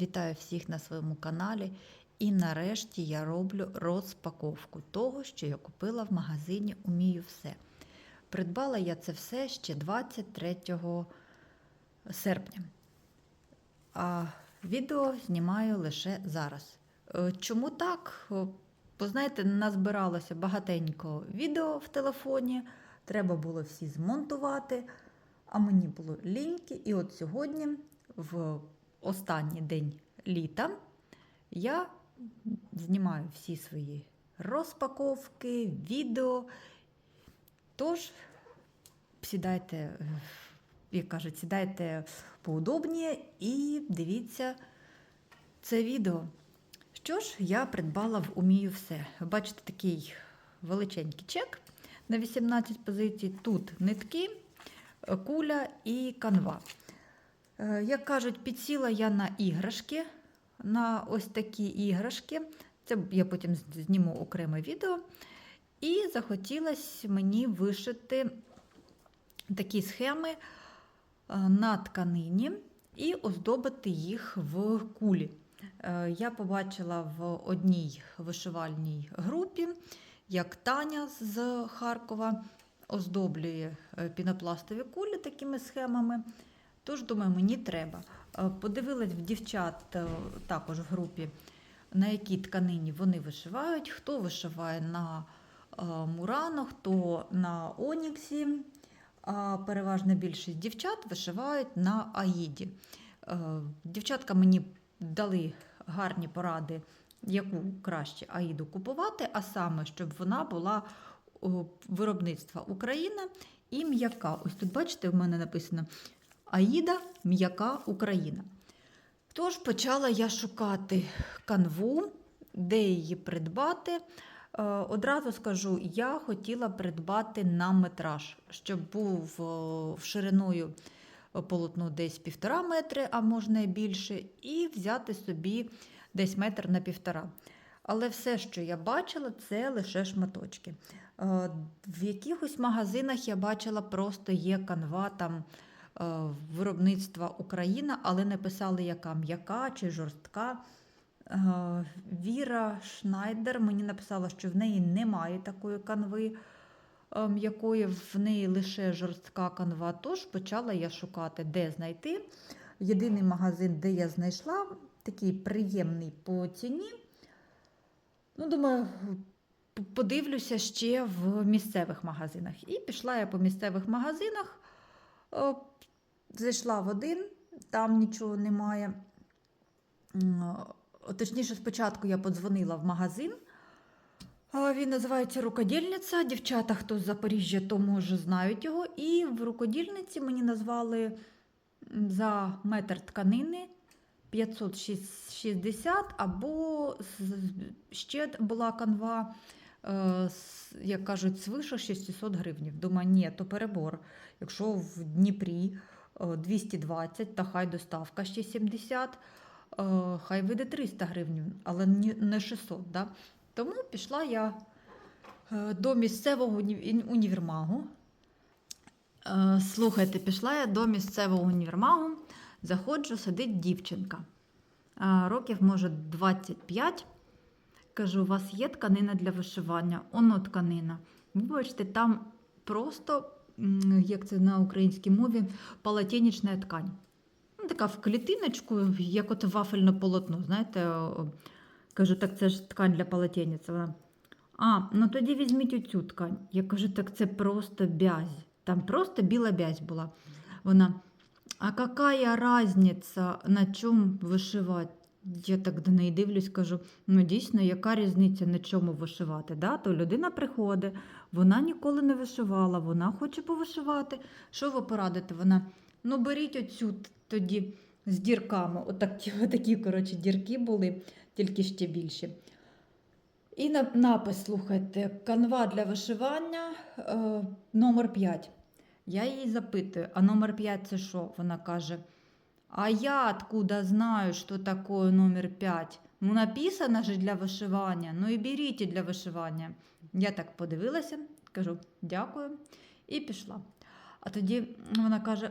Вітаю всіх на своєму каналі. І нарешті я роблю розпаковку того, що я купила в магазині Умію все. Придбала я це все ще 23 серпня. А відео знімаю лише зараз. Е, Чому так? Е, Бо знаєте, назбиралося багатенько відео в телефоні, треба було всі змонтувати, а мені було ліньки. І от сьогодні, в останній день літа, я знімаю всі свої розпаковки, відео. Тож, сідайте, як кажуть, сідайте поудобніше і дивіться це відео. Що ж, я придбала в Умію все. Бачите, такий величенький чек на 18 позицій. Тут нитки, куля і канва. Е, Як кажуть, підсіла я на іграшки, на ось такі іграшки. Це я потім зніму окреме відео. І захотілося мені вишити такі схеми е, на тканині і оздобити їх в кулі. Е, Я побачила в одній вишивальній групі, як Таня з Харкова оздоблює пінопластові кулі такими схемами. Тож, думаю, мені треба. Е, Подивилась в дівчат е, також в групі, на якій тканині вони вишивають, хто вишиває на е, Мурано, хто на Оніксі. А переважна більшість дівчат вишивають на Аїді. Дівчатка мені дали гарні поради, яку краще Аїду купувати, а саме, щоб вона була виробництва Україна і м'яка. Ось тут, бачите, в мене написано Аїда м'яка Україна. Тож почала я шукати канву, де її придбати. Е, Одразу скажу, я хотіла придбати на метраж, щоб був е, шириною полотно десь півтора метри, а можна і більше, і взяти собі десь метр на півтора. Але все, що я бачила, це лише шматочки. Е, В якихось магазинах я бачила, просто є канва там виробництва Україна, але не писали, яка м'яка чи жорстка. Е, Віра Шнайдер мені написала, що в неї немає такої канви е, м'якої, в неї лише жорстка канва. Тож почала я шукати, де знайти. Єдиний магазин, де я знайшла, такий приємний по ціні. Ну, думаю, подивлюся ще в місцевих магазинах. І пішла я по місцевих магазинах, е, зайшла в один, там нічого немає. Точніше, спочатку я подзвонила в магазин. Він називається Рукодільниця. Дівчата, хто з Запоріжжя, то може знають його. І в рукодільниці мені назвали за метр тканини 560 або ще була канва, е, як кажуть, свише 600 гривнів. Думаю, ні, то перебор. Якщо в Дніпрі 220, та хай доставка ще 70, е, хай вийде 300 гривень, але не 600. Да? Тому пішла я е, до місцевого універмагу. Е, Слухайте, пішла я до місцевого універмагу, заходжу, сидить дівчинка. Е, Років, може, 25. Кажу, у вас є тканина для вишивання? Оно тканина. Бачите, там просто, як це на українській мові, полотенечна ткань. Ну, така в клітиночку, як от вафельне полотно. Знаєте, кажу, так це ж ткань для полотенця. Вона. А, ну тоді візьміть оцю ткань. Я кажу, так це просто бязь. Там просто біла бязь була. Вона. А какая разниця, на чому вишивати? Я так до неї дивлюсь, кажу: ну дійсно, яка різниця на чому вишивати? Да? То людина приходить, вона ніколи не вишивала, вона хоче повишивати. Що ви порадите? Вона, ну беріть оцю тоді з дірками. Отак, такі, коротше, дірки були, тільки ще більші. І напис, слухайте, канва для вишивання е, номер 5. Я її запитую, а номер 5 це що? Вона каже: А я откуда знаю, що таке номер 5? Ну, написано же для вишивання, ну і беріть для вишивання. Я так подивилася, кажу дякую, і пішла. А тоді вона каже: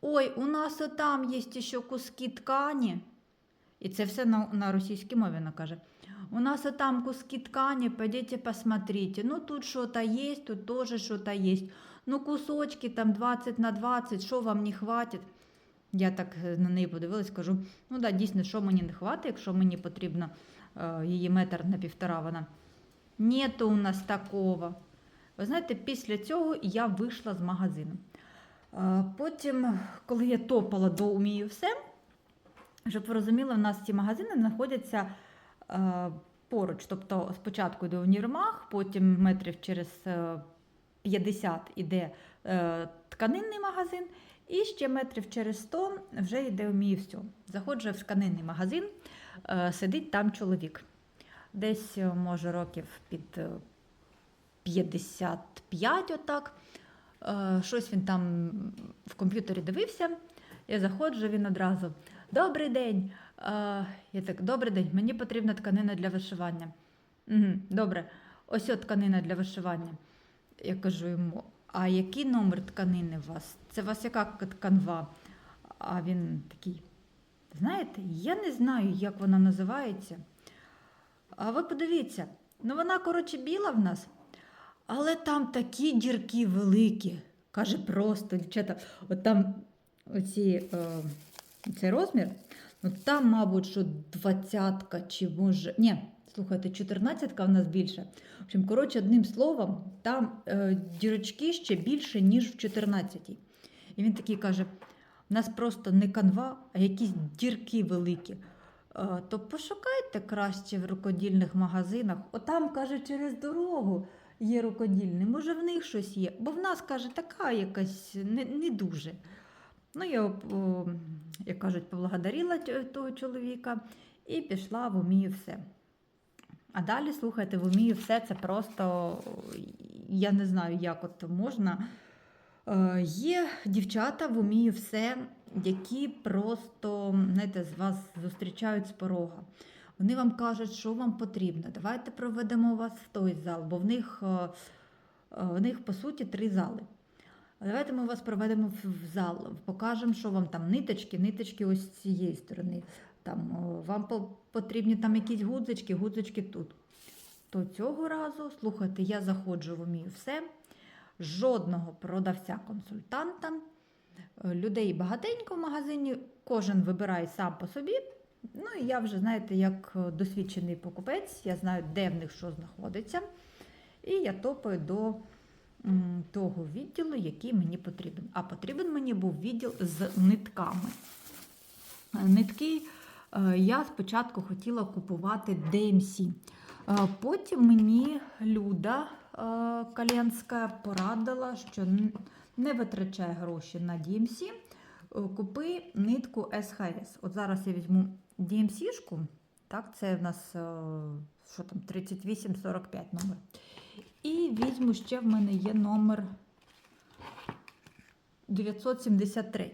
Ой, у нас там є ще куски ткані. І це все на, на російській мові вона каже. У нас там куски ткани, пойдите посмотрите. Ну, тут что-то есть, тут тоже что-то есть. Ну, кусочки там 20 на 20, що вам не хватить? Я так е, на неї подивилась, кажу: ну да, дійсно, що мені не хватить, якщо мені потрібно е, її метр на півтора вона. Нету у нас такого. Ви знаєте, після цього я вийшла з магазину. Е, Потім, коли я топала до умію все, щоб ви розуміли, у нас ці магазини знаходяться поруч. Тобто спочатку йде універмаг, потім метрів через е, 50 іде тканинний магазин, і ще метрів через 100 вже йде умію все. Заходжу в тканинний магазин, е, сидить там чоловік. Десь, е, може, років під е, 55, отак. Е, Щось він там в комп'ютері дивився. Я заходжу, він одразу. Добрий день. Я так, добрий день, мені потрібна тканина для вишивання. Угу, добре, ось от тканина для вишивання. Я кажу йому: а який номер тканини у вас? Це у вас яка канва? А він такий: знаєте, я не знаю, як вона називається. А ви подивіться, ну вона, коротше, біла в нас, але там такі дірки великі. Каже, просто, дівчата, от там оці, е, цей розмір, ну там, мабуть, що двадцятка чи може. Ні, слухайте, чотирнадцятка в нас більше. В общем, коротше, одним словом, там е, дірочки ще більше, ніж в 14-й. І він такий каже: у нас просто не канва, а якісь дірки великі. Е, То пошукайте краще в рукодільних магазинах. Отам, каже, через дорогу є рукодільний. Може, в них щось є. Бо в нас, каже, така якась не, не дуже. Ну, я, як кажуть, поблагодарила того чоловіка і пішла в умію все. А далі, слухайте, в умію все це просто, я не знаю, як от можна. Е, Є дівчата в умію все, які просто знаєте, з вас зустрічають з порога. Вони вам кажуть, що вам потрібно. Давайте проведемо вас в той зал, бо в них, е, е, в них по суті три зали. Давайте ми вас проведемо в- зал, покажемо, що вам там ниточки, ниточки ось цієї сторони. Там, вам потрібні там якісь гудзички, гудзички тут. То цього разу, слухайте, я заходжу в умію все. Жодного продавця-консультанта, е, людей багатенько в магазині, кожен вибирає сам по собі. Ну і я вже, знаєте, як е, досвідчений покупець, я знаю, де в них що знаходиться. І я топаю до того відділу, який мені потрібен. А потрібен мені був відділ з нитками. Нитки я спочатку хотіла купувати DMC. Е, Потім мені Люда е, Калянська порадила, що не витрачай гроші на DMC, е, купи нитку SHS. От зараз я візьму DMC-шку, так, це в нас е, що там, 3845 номер. І візьму ще в мене є номер 973.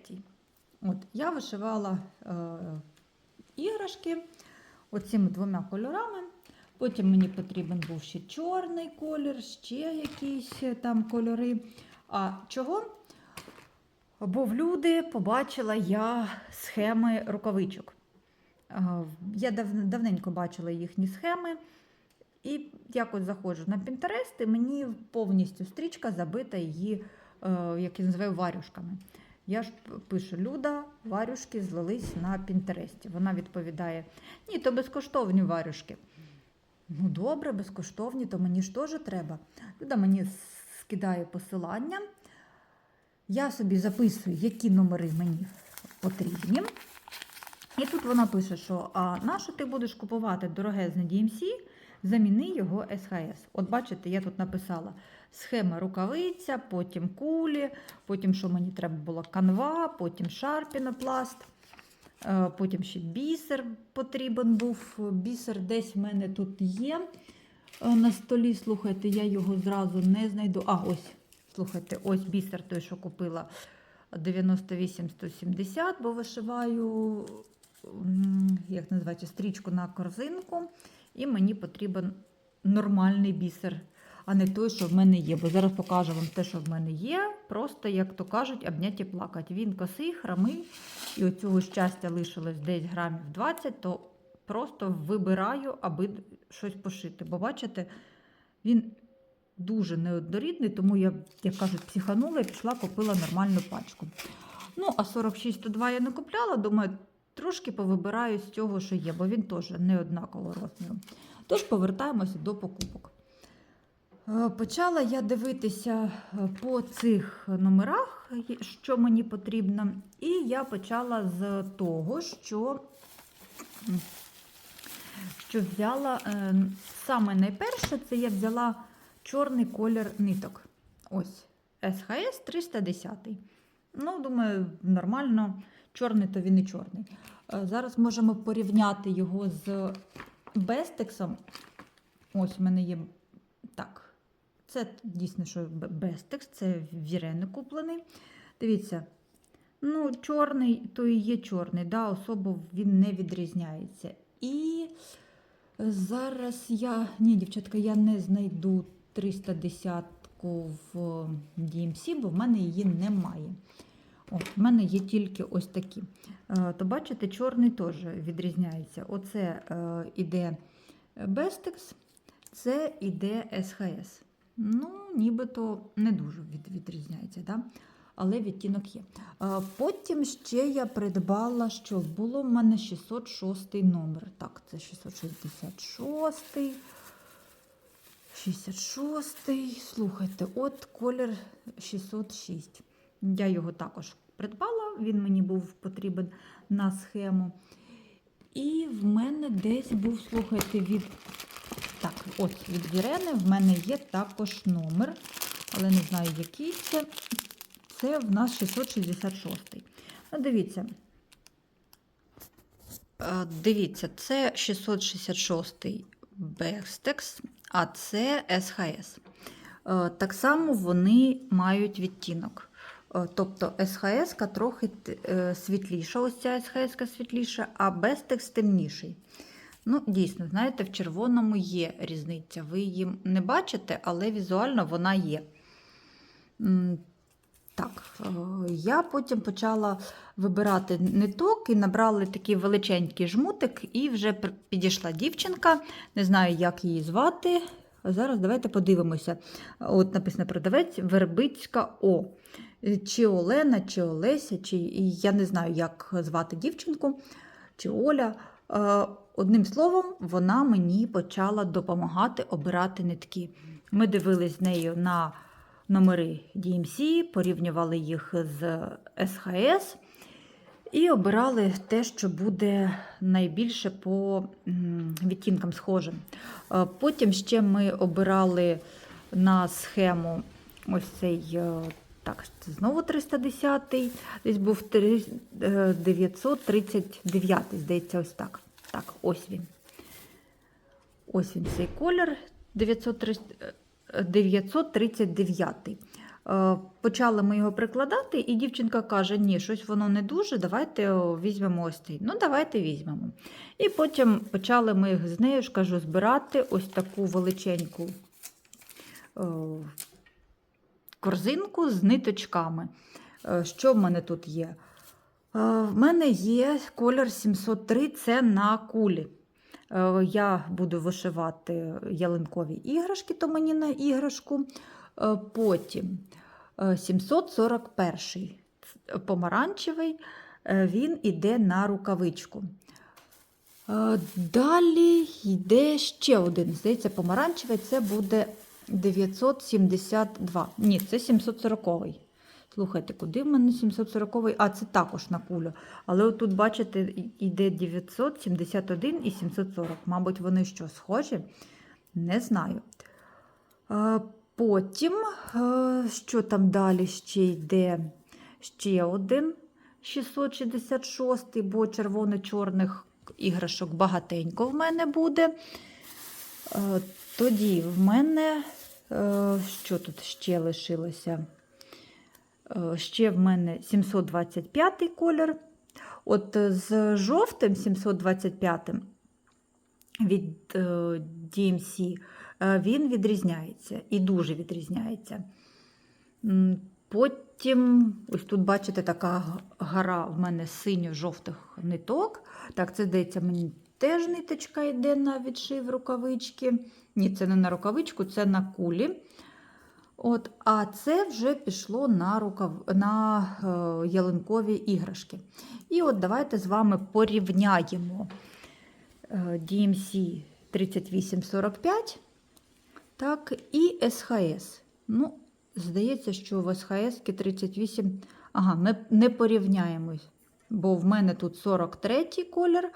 От, я вишивала е, іграшки оцими двома кольорами. Потім мені потрібен був ще чорний колір, ще якісь е, там кольори. А чого? Бо в люди побачила я схеми рукавичок. Е, Я дав, давненько бачила їхні схеми. І якось заходжу на Pinterest, і мені повністю стрічка забита її, е, як я називаю, варюшками. Я ж пишу Люда, варюшки злились на Пінтересті. Вона відповідає: ні, то безкоштовні варюшки. Ну, добре, безкоштовні, то мені ж теж треба. Люда мені скидає посилання. Я собі записую, які номери мені потрібні. І тут вона пише, що а на що ти будеш купувати дорогезне DMC, заміни його SHS. От бачите, я тут написала схема рукавиця, потім кулі, потім що мені треба було канва, потім шарпінопласт, е, потім ще бісер потрібен був. Бісер десь в мене тут є е, на столі. Слухайте, я його зразу не знайду. А, ось, слухайте, ось бісер той, що купила 98-170, бо вишиваю, як називається, стрічку на корзинку. І мені потрібен нормальний бісер. а не той, що в мене є. Бо зараз покажу вам те, що в мене є. Просто, як то кажуть, обняти і плакати. Він косий, храмий, і от цього щастя лишилось десь грамів 20, то просто вибираю, аби щось пошити. Бо бачите, він дуже неоднорідний, тому я, як кажуть, психанула і пішла, купила нормальну пачку. Ну, а 46,102 я не купляла, думаю, трошки повибираю з цього, що є, бо він теж не однаково розміру. Тож повертаємося до покупок. Е, Почала я дивитися е, по цих номерах, що мені потрібно, і я почала з того, що, що взяла е, саме найперше, це я взяла чорний колір ниток. Ось СХС 310. Ну, думаю, нормально. Чорний то він і чорний. Е, Зараз можемо порівняти його з Бестексом. Ось в мене є так. Це дійсно, що Бестекс, це Вірени куплений. Дивіться, ну, чорний, то і є чорний, да, особо він не відрізняється. І зараз я, ні, дівчатка, я не знайду 310-ку в DMC, бо в мене її немає. О, в мене є тільки ось такі. Е, То бачите, чорний теж відрізняється. Оце е, іде Бестекс, це іде СХС. Ну, нібито не дуже від, відрізняється, да? але відтінок є. Е, Потім ще я придбала, що було в мене 606 номер. Так, це 666. 66. Слухайте, от колір 606. Я його також придбала, він мені був потрібен на схему. І в мене десь був, слухайте, від. Так, ось від Вірени в мене є також номер, але не знаю, який це. Це в нас 666. Ну, дивіться. Е, Дивіться, це 666 Бекстекс, а це СХС. Е, Так само вони мають відтінок. Е, Тобто СХС трохи е, світліша, ось ця СХС світліша, а Бестекс темніший. Ну, дійсно, знаєте, в червоному є різниця. Ви її не бачите, але візуально вона є. Так, е, я потім почала вибирати ниток і набрали такий величенький жмутик, і вже підійшла дівчинка. Не знаю, як її звати. Зараз давайте подивимося. От написано продавець Вербицька О. Чи Олена, чи Олеся, чи я не знаю, як звати дівчинку, чи Оля. Е, Одним словом, вона мені почала допомагати обирати нитки. Ми дивились з нею на номери DMC, порівнювали їх з СХС і обирали те, що буде найбільше по відтінкам схожим. Е, Потім ще ми обирали на схему ось цей. Так, це знову 310-й, десь був три- е, 939, здається, ось так. Так, ось він. Ось він цей колір 930 е, 939. Е, Почали ми його прикладати, і дівчинка каже: ні, щось воно не дуже, давайте візьмемо ось цей. Ну, давайте візьмемо. І потім почали ми з нею ж кажу, збирати ось таку величеньку корзинку з ниточками. Е, Що в мене тут є? Е, В мене є колір 703, це на кулі. Е, Я буду вишивати ялинкові іграшки, то мені на іграшку. Потім е, 741 помаранчевий, він іде на рукавичку. Далі йде ще один, здається, помаранчевий, це буде 972. Ні, це 740. Слухайте, куди в мене 740? А, це також на кулю. Але отут, бачите, йде 971 і 740. Мабуть, вони що, схожі? Не знаю. Е, Потім, е, що там далі ще йде? Ще один 666, бо червоно-чорних іграшок багатенько в мене буде. Тоді в мене, е, що тут ще лишилося? Е, Ще в мене 725 колір. От е, з жовтим 725 від DMC Він відрізняється і дуже відрізняється. Потім, ось тут, бачите, така гора в мене синьо-жовтих ниток. Так, це здається, мені теж ниточка йде на відшив рукавички. Ні, це не на рукавичку, це на кулі. От, а це вже пішло на, рукав... на е, ялинкові іграшки. І от давайте з вами порівняємо е, DMC 3845 так, і СХС. Ну, здається, що в СХС 38. Ага, ми не порівняємось, бо в мене тут 43 колір,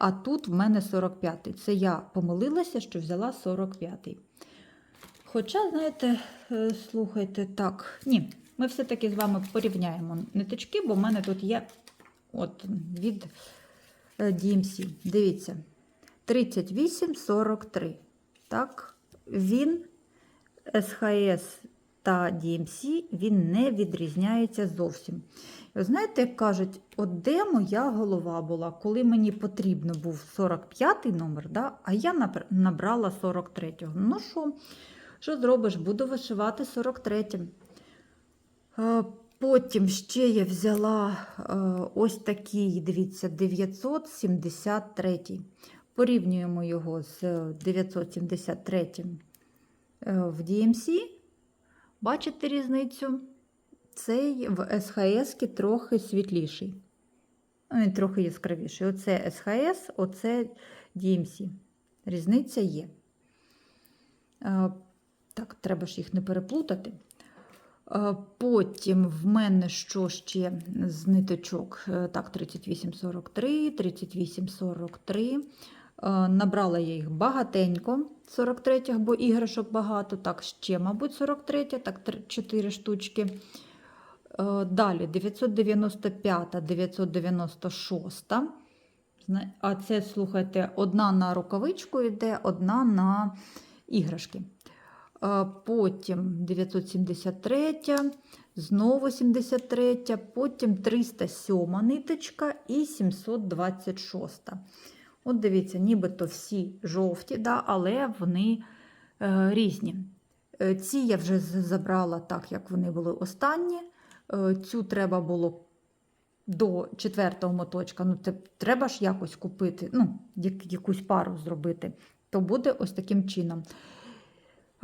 а тут в мене 45. Це я помилилася, що взяла 45. Хоча, знаєте, е, слухайте, так, ні, ми все-таки з вами порівняємо ниточки, бо в мене тут є от від е, DMC. Дивіться, 38,43. Так, він СХС та DMC він не відрізняється зовсім. Знаєте, як кажуть, от де моя голова була, коли мені потрібно був 45-й номер, да, а я набрала 43-го. Ну що, що зробиш? Буду вишивати 43-м. Е, Потім ще я взяла е, ось такий, дивіться, 973. Порівнюємо його з 973 е, в DMC. Бачите різницю? Цей в СХС трохи світліший. Він трохи яскравіший. Оце СХС, оце DMC. Різниця є. Е, Так, треба ж їх не переплутати. Е, Потім в мене що ще з ниточок? Е, Так, 38,43, 38,43. Е, Набрала я їх багатенько, 43, бо іграшок багато. Так, ще, мабуть, 43, так, 4 штучки. Е, Далі 995, 996. А це, слухайте, одна на рукавичку йде, одна на іграшки. Е, Потім 973, знову 73, потім 307 ниточка і 726. От дивіться, нібито всі жовті, да, але вони е, різні. Ці я вже забрала так, як вони були останні. Е, цю треба було до четвертого моточка. Ну, це треба ж якось купити, ну, як, якусь пару зробити. То буде ось таким чином.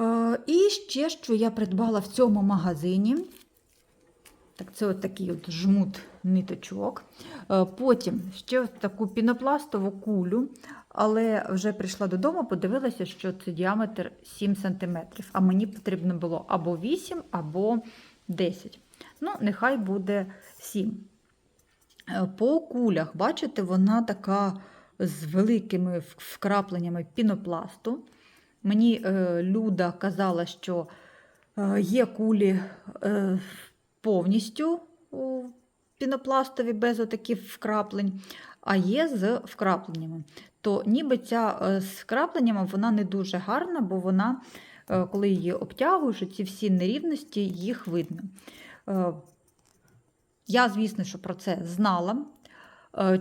Е, і ще, що я придбала в цьому магазині. Так, це от такий от жмут ниточок. Е, Потім ще таку пінопластову кулю, але вже прийшла додому, подивилася, що це діаметр 7 см, а мені потрібно було або 8, або 10. Ну, нехай буде 7. Е, По кулях, бачите, вона така з великими вкрапленнями пінопласту. Мені е, Люда казала, що е, є кулі повністю пінопластові без отаких вкраплень, а є з вкрапленнями. То ніби ця з вкрапленнями вона не дуже гарна, бо вона, коли її обтягуєш, ці всі нерівності, їх видно. Е, Я, звісно, що про це знала. Е,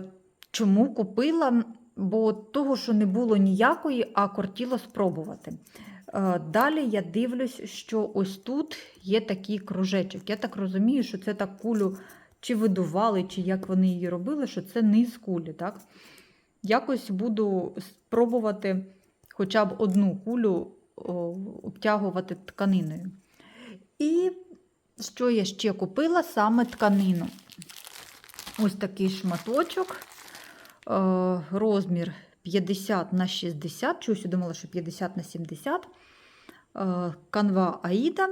Чому купила? Бо того, що не було ніякої, а кортіло спробувати. Е, Далі я дивлюсь, що ось тут є такий кружечок. Я так розумію, що це так кулю чи видували, чи як вони її робили, що це низ кулі. Так? Якось буду спробувати хоча б одну кулю обтягувати тканиною. І що я ще купила? Саме тканину. Ось такий шматочок, е, розмір 50 на 60, чогось я думала, що 50 на 70. Е, Канва Аїда,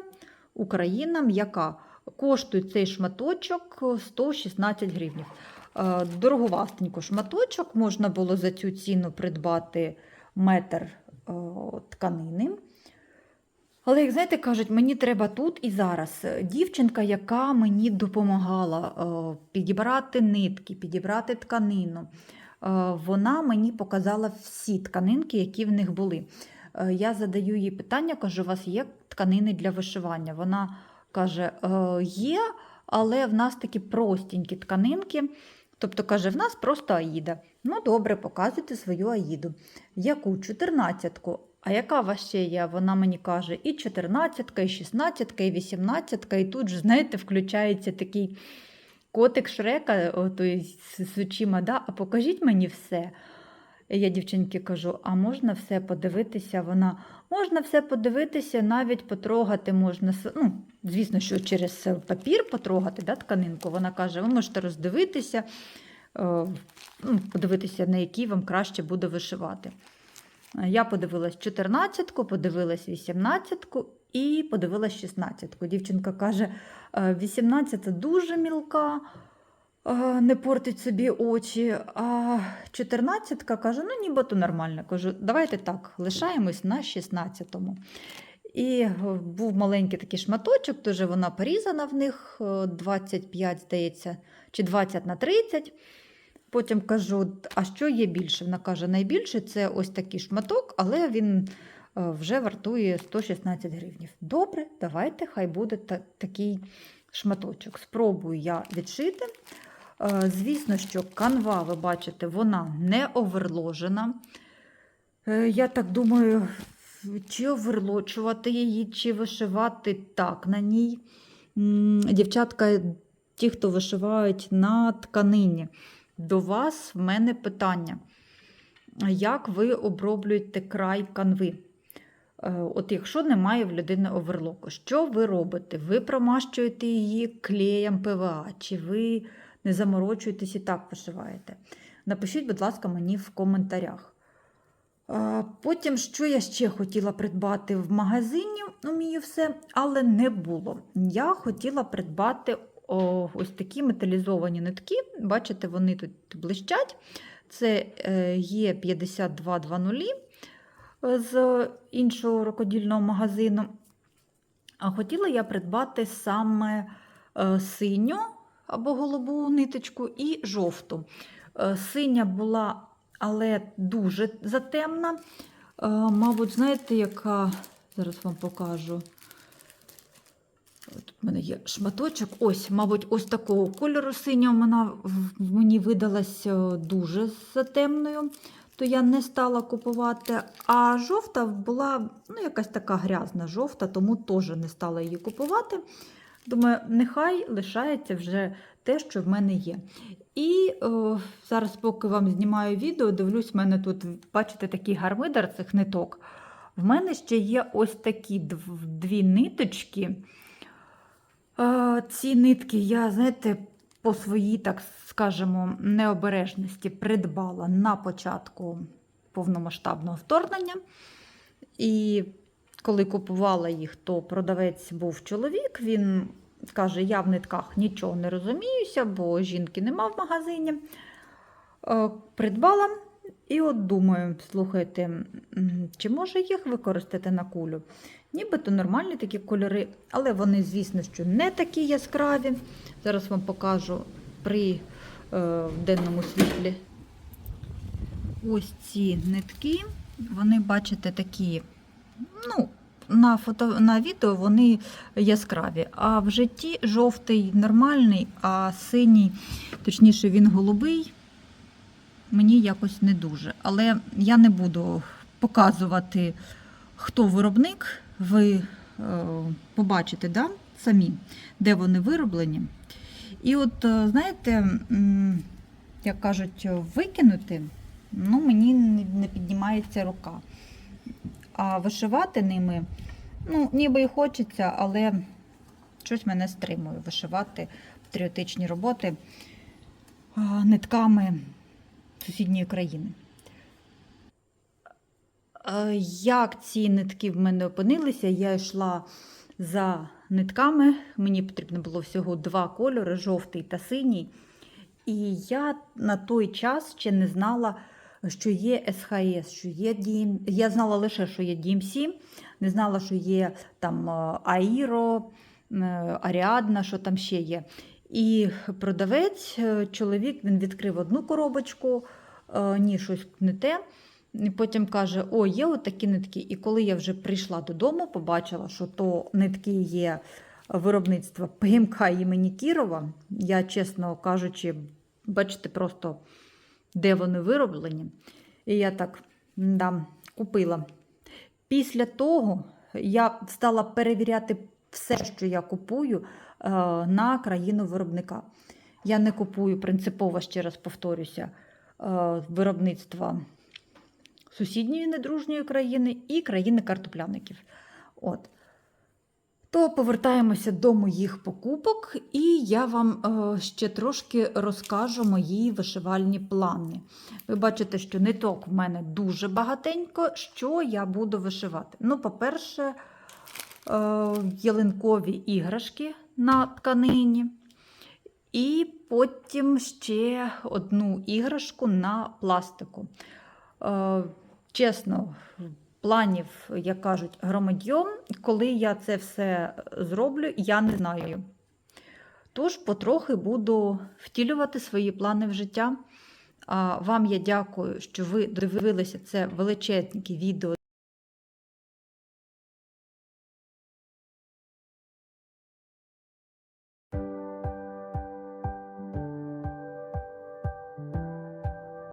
Україна, м'яка. Коштує цей шматочок 116 гривень. Дороговастенько шматочок, можна було за цю ціну придбати метр е, тканини. Але, як знаєте, кажуть, мені треба тут і зараз. Дівчинка, яка мені допомагала е, підібрати нитки, підібрати тканину, е, вона мені показала всі тканинки, які в них були. Е, Я задаю їй питання, кажу, у вас є тканини для вишивання? Вона каже, «Е, є, але в нас такі простенькі тканинки. Тобто, каже, в нас просто аїда. Ну, добре, показуйте свою аїду. Яку 14-ку. А яка у вас ще є? Вона мені каже, і 14, і 16, і 18, і тут ж, знаєте, включається такий котик Шрека, той з, очима, да? а покажіть мені все. Я дівчинки кажу: а можна все подивитися? Вона можна все подивитися, навіть потрогати можна. Ну, звісно, що через папір потрогати да, тканинку. Вона каже, ви можете роздивитися, е, ну, подивитися, на якій вам краще буде вишивати. Е, Я подивилась 14-ку, подивилась 18-ку і подивилась 16-ку. Дівчинка каже, 18 дуже мілка, е, не портить собі очі. А 14-ка каже, ну нібито нормально. Кажу, давайте так, лишаємось на 16-му. І е, був маленький такий шматочок, дуже вона порізана в них е, 25, здається, чи 20 на 30. Потім кажу, а що є більше? Вона каже, найбільше це ось такий шматок, але він е, вже вартує 116 гривнів. Добре, давайте, хай буде та- такий шматочок. Спробую я відшити. Е, Звісно, що канва, ви бачите, вона не оверложена. Е, Я так думаю, чи оверлочувати її, чи вишивати так на ній. Дівчатка, ті, хто вишивають на тканині, до вас в мене питання. Як ви оброблюєте край канви? Е, От якщо немає в людини оверлоку, що ви робите? Ви промащуєте її клеєм ПВА, чи ви не заморочуєтесь і так вишиваєте? Напишіть, будь ласка, мені в коментарях. Е, Потім, що я ще хотіла придбати в магазині, умію все, але не було. Я хотіла придбати о, ось такі металізовані нитки. Бачите, вони тут блищать. Це е, є 5220 е, з іншого рукодільного магазину. А хотіла я придбати саме е, синю або голубу ниточку і жовту. Синя була, але дуже затемна. Мабуть, знаєте, яка зараз вам покажу. В мене є шматочок. Ось, мабуть, ось такого кольору синього вона мені видалась е, дуже затемною, то я не стала купувати. А жовта була ну, якась така грязна жовта, тому теж не стала її купувати. Думаю, нехай лишається вже те, що в мене є. І о, зараз, поки вам знімаю відео, дивлюсь, в мене тут, бачите, такий гармидар цих ниток. В мене ще є ось такі дві ниточки. Ці нитки я, знаєте, по своїй, так скажемо, необережності придбала на початку повномасштабного вторгнення. І коли купувала їх, то продавець був чоловік. Він каже: я в нитках нічого не розуміюся, бо жінки нема в магазині. Е, Придбала і от думаю, слухайте, чи може їх використати на кулю? Нібито нормальні такі кольори, але вони, звісно, що не такі яскраві. Зараз вам покажу при е, денному світлі. Ось ці нитки, вони, бачите, такі, ну, на, фото, на відео вони яскраві. А в житті жовтий нормальний, а синій, точніше, він голубий, мені якось не дуже. Але я не буду показувати, хто виробник. Ви е, побачите да, самі, де вони вироблені. І от, е, знаєте, як кажуть, викинути, ну, мені не не піднімається рука. А вишивати ними, ну, ніби і хочеться, але щось мене стримує вишивати патріотичні роботи нитками сусідньої країни. Е, Як ці нитки в мене опинилися, я йшла за нитками. Мені потрібно було всього два кольори жовтий та синій. І я на той час ще не знала, що є СХС, що є DM... Я знала лише, що є DMC, не знала, що є там е, Аїро, е, Аріадна, що там ще є. І продавець, чоловік, він відкрив одну коробочку, ні, щось не те. І потім каже: О, є отакі нитки. І коли я вже прийшла додому, побачила, що то нитки є виробництва ПМК імені Кірова. Я, чесно кажучи, бачите, просто де вони вироблені. І я так да, купила Після того я стала перевіряти все, що я купую е, на країну виробника. Я не купую принципово, ще раз повторюся, е, виробництва сусідньої недружньої країни і країни картопляників. От. То повертаємося до моїх покупок, і я вам е, ще трошки розкажу мої вишивальні плани. Ви бачите, що ниток в мене дуже багатенько. Що я буду вишивати? Ну, по-перше, е, ялинкові іграшки на тканині. І потім ще одну іграшку на пластику. Чесно, планів, як кажуть, громадьом, коли я це все зроблю, я не знаю. Тож потрохи буду втілювати свої плани в життя. Вам я дякую, що ви дивилися це величезненьке відео